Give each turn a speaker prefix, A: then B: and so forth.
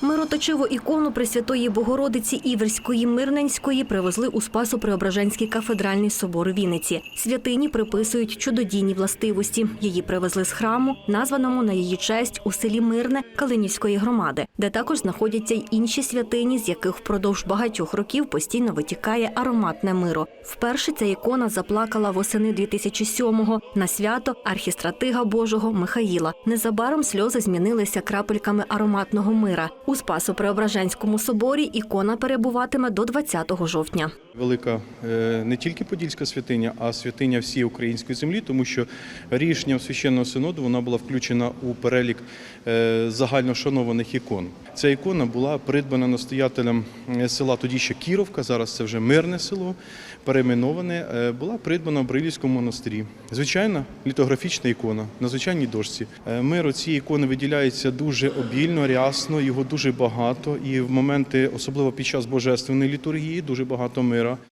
A: Мироточиву ікону Пресвятої Богородиці Іверської Мирненської привезли у Спасо-Преображенський кафедральний собор Вінниці. Святині приписують чудодійні властивості. Її привезли з храму, названому на її честь у селі Мирне Калинівської громади, де також знаходяться й інші святині, з яких впродовж багатьох років постійно витікає ароматне миро. Вперше ця ікона заплакала восени 2007-го на свято архістратига Божого Михаїла. Незабаром сльози змінилися крапельками ароматного мира. У Спасо-Преображенському соборі ікона перебуватиме до 20 жовтня.
B: Велика е, не тільки Подільська святиня, а святиня всієї української землі, тому що рішенням священного синоду вона була включена у перелік е, загальношанованих ікон. Ця ікона була придбана настоятелем е, села тоді ще Кіровка, зараз це вже мирне село, перейменоване. Була придбана в Брилівському монастирі. Звичайна літографічна ікона на звичайній дошці. Е, Мир у цієї ікони виділяється дуже обільно, рясно, його дуже багато. І в моменти, особливо під час божественної літургії, дуже багато мира.